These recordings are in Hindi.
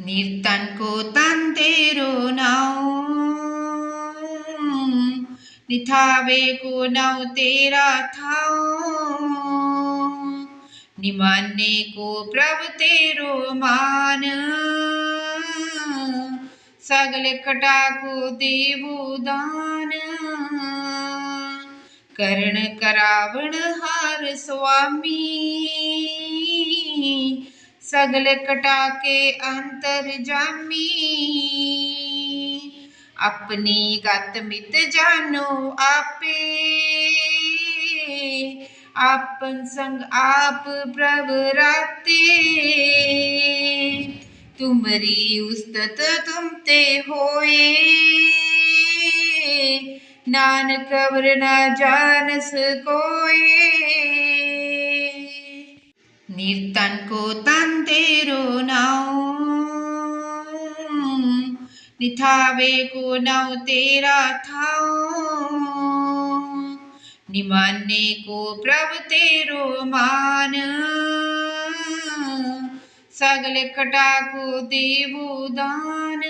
नीर्तन को तेरो तन्तेरो नौ निथावेको नौ तेरा थौ को प्रभु तेरो मान। सगले कटाको देवो दान। करण करावण हार स्वामी। सगल कटाके अंतर जामी। अपनी गत मित जानो आपे। आपन संग आप प्रवराते तुमरी उस्तत तुम ते होए। नानक कवर न जानस कोए। नीर्तन को निर्तनको तन्तेरो निथावे को नौ तेरा थाउ निमाने को प्रभ तेरो मान। सगल कटाको देवो दान।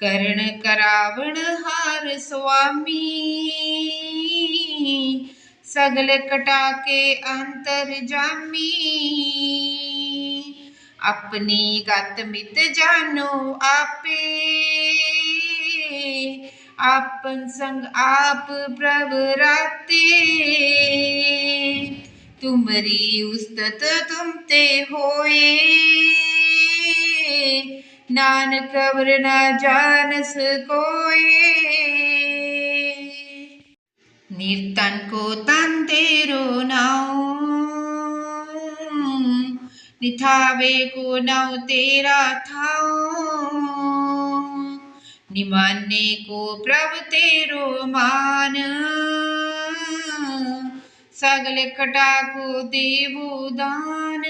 करण करावण हार स्वामी। सगल कटाके अंतर जामी। अपनी गत मित जानो आपे। आपन संग आप प्रभ राते। तुमरी उस्तत तुम ते होए। नानक कवर न जानस कोए। नीर्तन को तन निर्तनको तन्तेरो नौ निथावेको नौ तेरा थौ। को प्रभु तेरो मान। सगले कटाको देवो दान।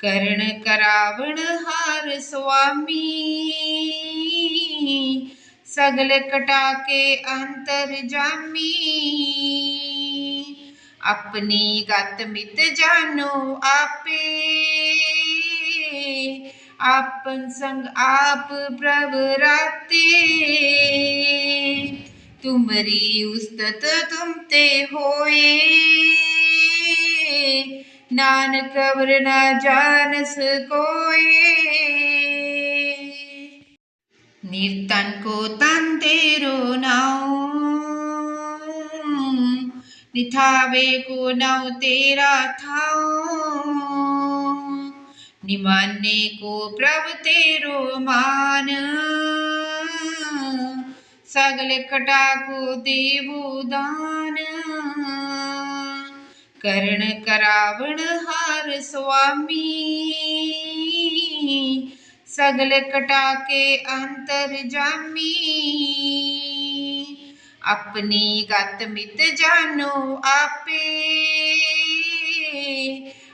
करण करावण हार स्वामी। सगल कटाके अंतर जामी। अपनी गत मित जानो आपे। आपन संग आप प्रभ राते। तुमरी उस्तत तुम ते होए। नानक कवर न जानस कोए। नीर्तन को तेरो तान्तेरो निथावे को नौ तेरा था निमाने को प्रभु तेरो मान, सगले कटाको देवो दान। करण करावण हार स्वामी। ਸਗਲ ਕਟਾ ਕੇ ਅੰਤਰ ਜਾਮੀ। ਆਪਣੀ ਗਤ ਮਿਤ ਜਾਨੋ ਆਪੇ।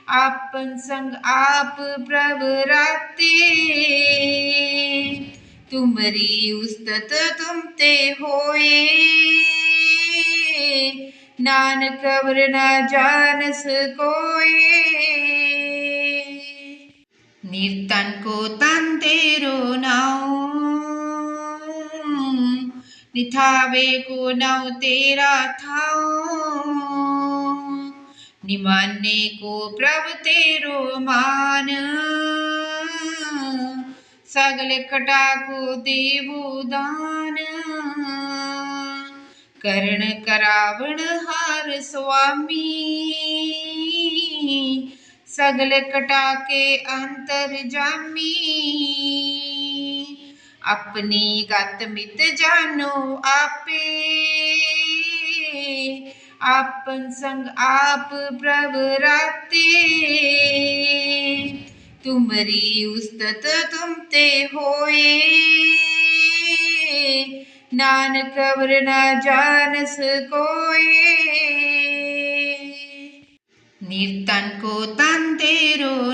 ਆਪਨ ਸੰਗ ਆਪ ਪ੍ਰਭ ਰਾਤੇ। ਤੁਮਰੀ ਉਸਤਤ ਤੁਮ ਤੇ ਹੋਏ। ਨਾਨਕ ਕਬਰ ਨਾ ਜਾਣਸ ਕੋਏ। કો તાન તેરો નાઉ નિથાવે કો નાઉ તેરા થાઉ નિમાને કો પ્રભ તેરો માન સગલે કટાકો દેવું દાન કર્ણ કરાવણ હાર સ્વામી सगल कटा के अंतर जामी। अपनी गत मित जानो आपे। आपन संग आप प्रवराते तुमरी उस्तत तुम ते होए। नानक वर न जानस कोए। निर्तन को तेरो तन्तेरो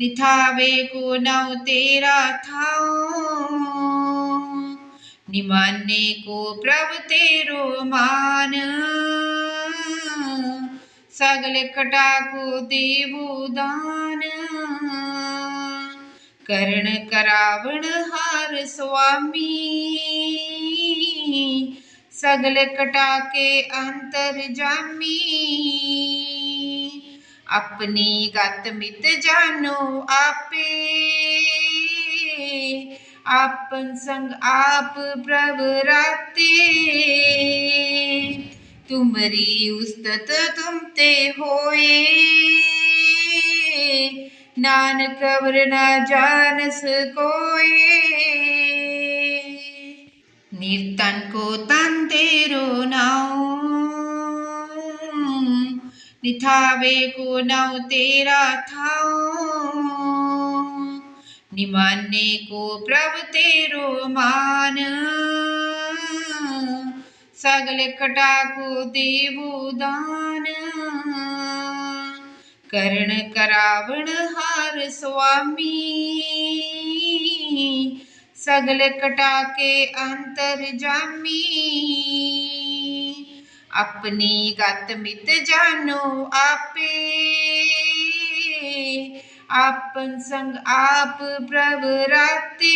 निथावे को नौ तेरा था। थाउ को प्रभु तेरो मान। सगले कटाको देवो दान। करण करावण हार स्वामी। सगले कटाके अंतर जामी अपनी गत मित जानो आपे आपन संग आप प्रवराते तुमरी उस्तत तुम ते होए नानक वर न जानस कोए निर्तन को तन तेरो नाऊ निथावे को नव तेरा थाओ निमाने को प्रभ तेरो मान। सगले कटा को देवो दान। कर्ण करावण हार स्वामी। सगले कटा के अंतर जामी अपनी गत मित जानो आपे आपन संग आप प्रवराते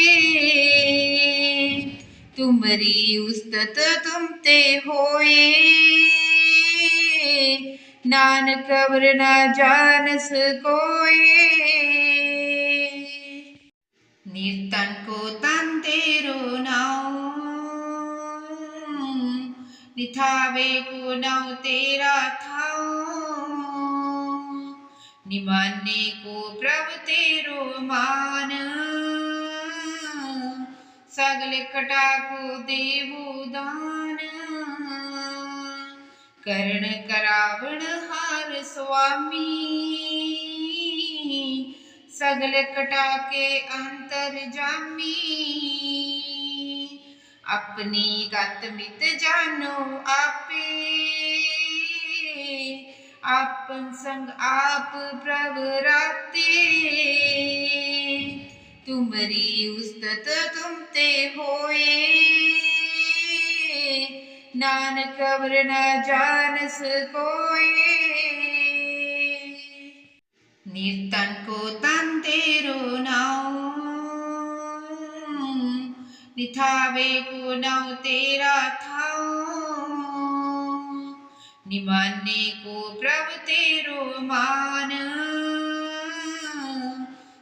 तुमरी उस्तत तुम ते होए नानक वर न जानस कोए निर्तन को तन तेरो निथावे को नव तेरा थाओ। निमाने को प्रभ तेरो मान। सगले कटा को देवो दान। कर्ण करावण हार स्वामी। सगले कटा के अंतर जामी। अपनी गत मित जानो आपे। आपन संग आप प्रवराते तुमरी उस्तत तुम ते होए। नानक वर न जानस कोए। निर्तन को तन तेरो नाऊ निथावे को नव तेरा थाओ निमाने को प्रभ तेरो मान।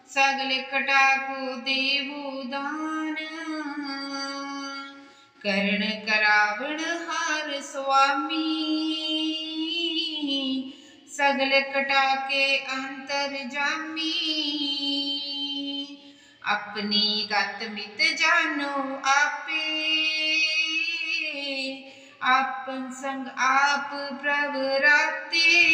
सगले कटा को देवो दान। कर्ण करावण हार स्वामी। सगले कटा के अंतर जामी। अपनी गत मित जानो आपे। आपन संग आप प्रवराते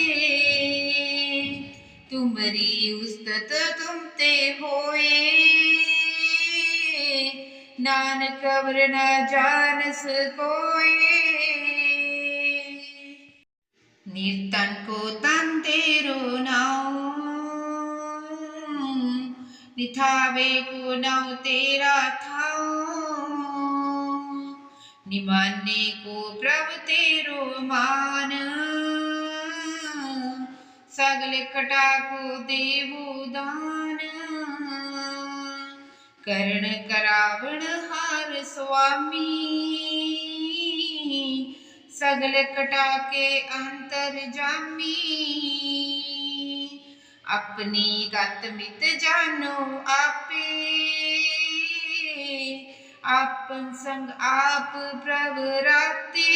तुमरी उस्तत तुम ते होए। नानक वर न जानस कोए। निर्तन को तन तेरो निथावे को नव तेरा थाओ निमाने को प्रभ तेरो मान। सगले कटा को देवो दान। कर्ण करावण हार स्वामी। सगले कटा के अंतर जामी। अपनी गत मित जानो आपे। आपन संग आप प्रवराते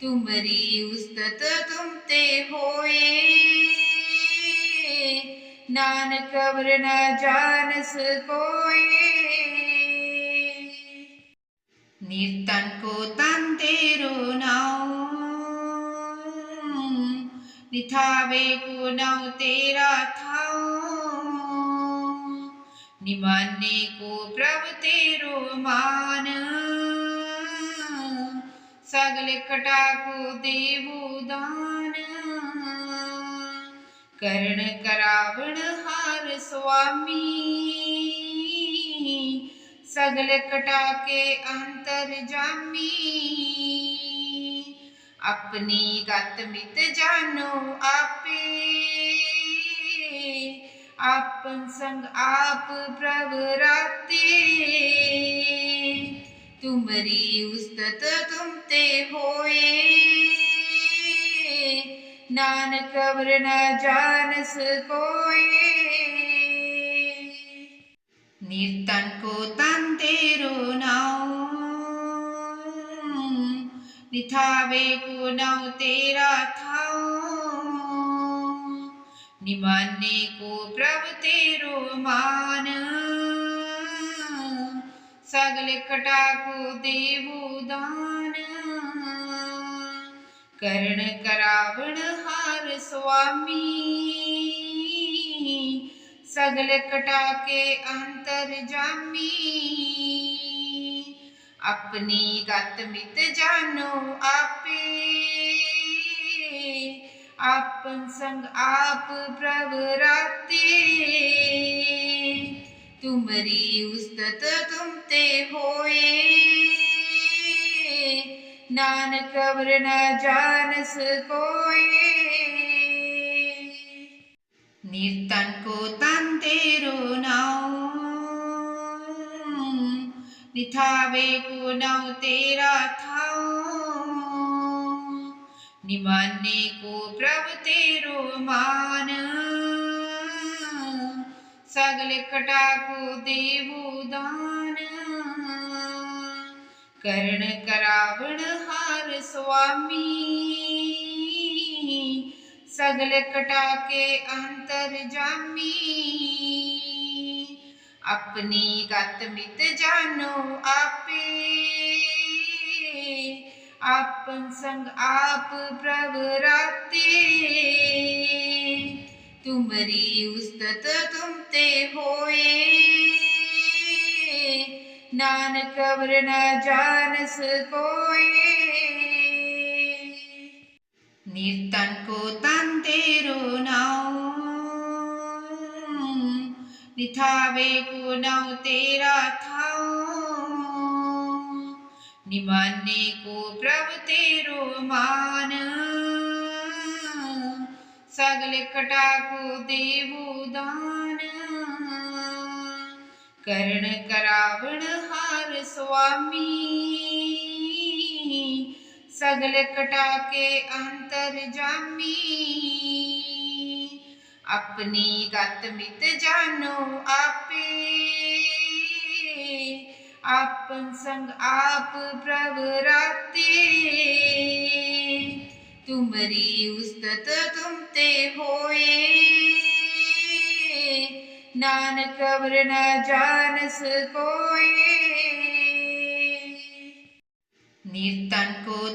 तुमरी उस्तत तुम ते होए। नानक वर न जानस कोए निर्तन को तन तेरो नाऊ निथावे को नव तेरा थाओ निमाने को प्रभ तेरो मान। सगले कटा को देवो दान। कर्ण करावण हार स्वामी। सगल कटाके अंतर जामी। अपनी गत मित जानो आपे। आपन संग आप प्रवराते तुमरी उस्तत तुम ते होए। नानक कबर न जानस कोई નિર્તનકો તાંતેરો નાઓ નિથાવે કો નવ તેરા થાઓ નિમાને કો પ્રભ તેરો માન સગલ કટાકો દેવો દાન कर्ण करावण हार स्वामी सगल कटाके अंतर जामी। अपनी गत मित जानो आपे। आपन संग आप प्रवराते तुमरी उस्तत तुम ते होए। नानक कबर न जानस कोई नीर्तन को तेरो निथावे को नाव तेरा था निमाने को प्रभ तेरो मान। सगले कटा को देवो दान। कर्ण करावण हार स्वामी। सगल कटाके अंतर जामी। अपनी गत मित जानो आपे। आपन संग आप प्रवराते तुमरी उस्तत तुम ते होए। नानक अवर न जानस कोई निर्तन को तन तेरो नाउ निथावे को नाउ तेरा थाओ। निमाने को प्रभु तेरो मान। सगल कटा को देवो दान। करण करावण हार स्वामी। सगल कटाके अंतर जामी। अपनी गत मित जानो आपे। आपन संग आप प्रवराते तुमरी उस्तत तुम ते होए। नानक कवर न जान सकोए। नीर्तन को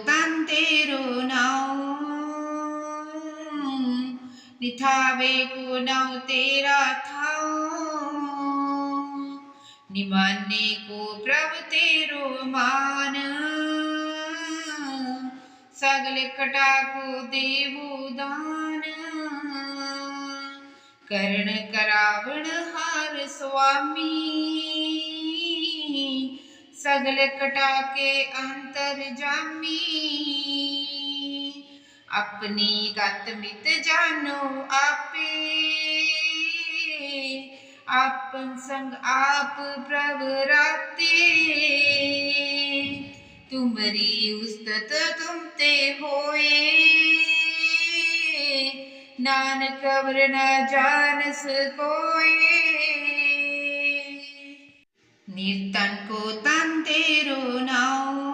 थावे को नौ तेरा थाऊ निमाने को प्रभु तेरो मान। सगल कटा को देवो दान। करण करावण हार स्वामी। सगल कटा के अंतर जामी। अपनी गत मित जानो आपे। आपन संग आप प्रभ राते। तुम्हारी उस्तत तुम ते होए। नानक कबर न जान सकोए निर्तन को तन तेरो नाऊ।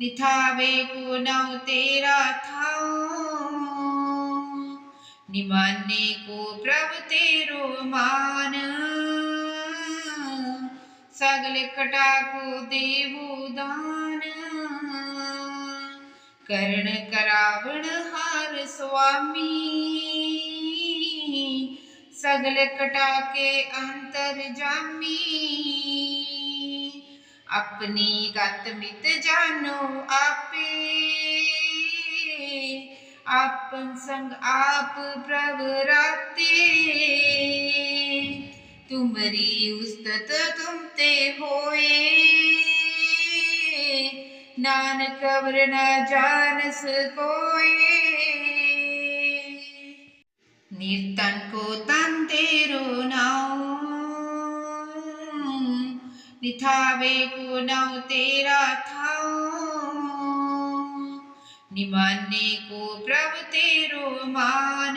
निथावे को नौ तेरा था निमाने को प्रभ तेरो मान। सगले कटा को देवो दान। करण करावण हार स्वामी। सगले कटा के अंतर जामी। ਆਪਣੀ ਗਤ ਮਿਤ ਜਾਣੋ ਆਪੇ। ਆਪਨ ਸੰਗ ਆਪ ਪ੍ਰਭ ਰਾਤੇ। ਤੁਮਰੀ ਉਸਤਤ ਤੁਮ ਤੇ ਹੋਏ। ਨਾਨਕ ਅਵਰ ਨ ਜਾਣਸ ਕੋਏ। ਨਿਰਤਨ ਕੋ ਤਨ ਤੇਰੋ ਨਾਉ। निथावे को नौ तेरा था निमाने को प्रभु तेरो मान।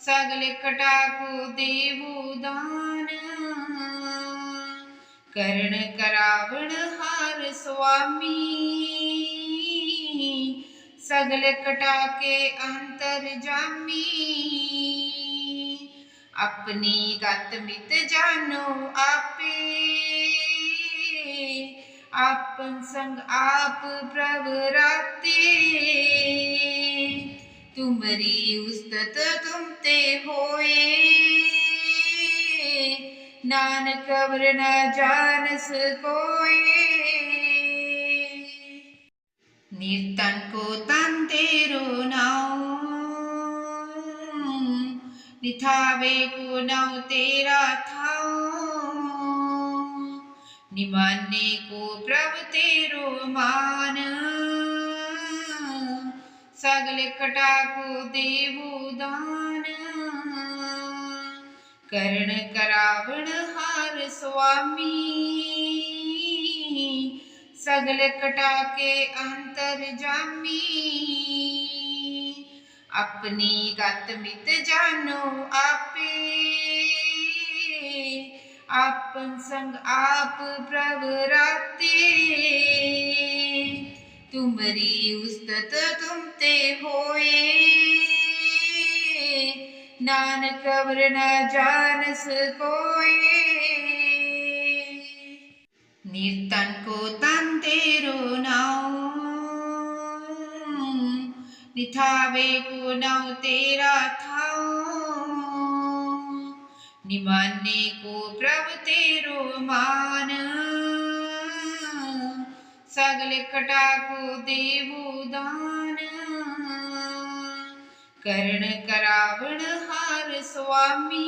सगल कटा को देवो दान। करण करावण हार स्वामी। सगल कटा के अंतर जामी। ਆਪਣੀ ਗਤ ਮਿਤ ਜਾਣੋ ਆਪੇ। ਆਪਨ ਸੰਗ ਆਪ ਪ੍ਰਭ ਰਾਤੇ। ਤੁਮਰੀ ਉਸਤਤ ਤੁਮ ਤੇ ਹੋਏ। ਨਾਨਕ ਅਵਰ ਨ ਜਾਣਸ ਕੋਏ ਨਿਰਤਨ ਕੋ ਤਨ ਤੇਰੋ ਨਾਉ। निथावे को नौ तेरा था निमाने को प्रभ तेरो मान। सगल कटा को देवो दान। करण करावण हार स्वामी। सगल कटा के अंतर जामी। ਆਪਣੀ ਗਤ ਮਿਤ ਜਾਣੋ ਆਪੇ। ਆਪਨ ਸੰਗ ਆਪ ਪ੍ਰਭ ਰਾਤੇ। ਤੁਮਰੀ ਉਸਤਤ ਤੁਮ ਤੇ ਹੋਏ। ਨਾਨਕ ਅਵਰ ਨ ਜਾਣਸ ਕੋਏ। ਨਿਰਤਨ ਕੋ ਤਨ ਤੇਰੋ ਨਾਉ। निथावे को नौ तेरा था निमाने को प्रभु तेरो मान। सगल कटा को देवो दान। करण करावण हार स्वामी।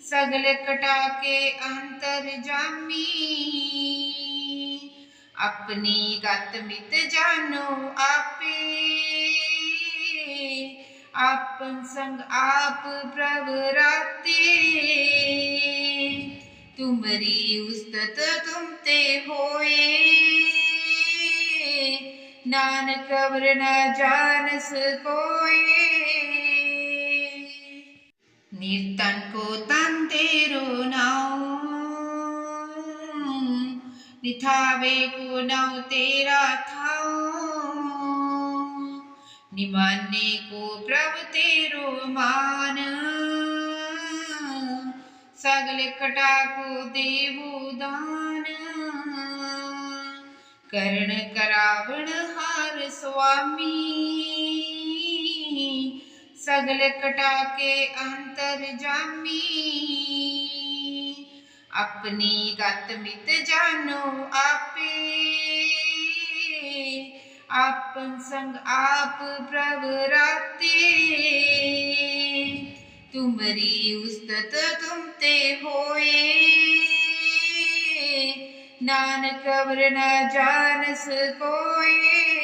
सगल कटा के अंतर जामी। अपनी गत मित जानो आपे। आपन संग आप प्रभ तुमरी उस्तत तुम ते होए। नान कबर न जान सकोए निर्तन को तन तेरो ठावे को नौ तेरा था निमाने को प्रभ तेरो मान। सगल कटा को देवो दान। करण करावण हार स्वामी। सगल कटा के अंतर जामी। अपनी गत मित जानो आपे। आपन संग आप प्रवराते तुमरी तुम्हारी उस्तत तुम ते होए। नानक कवर न जान सकोए।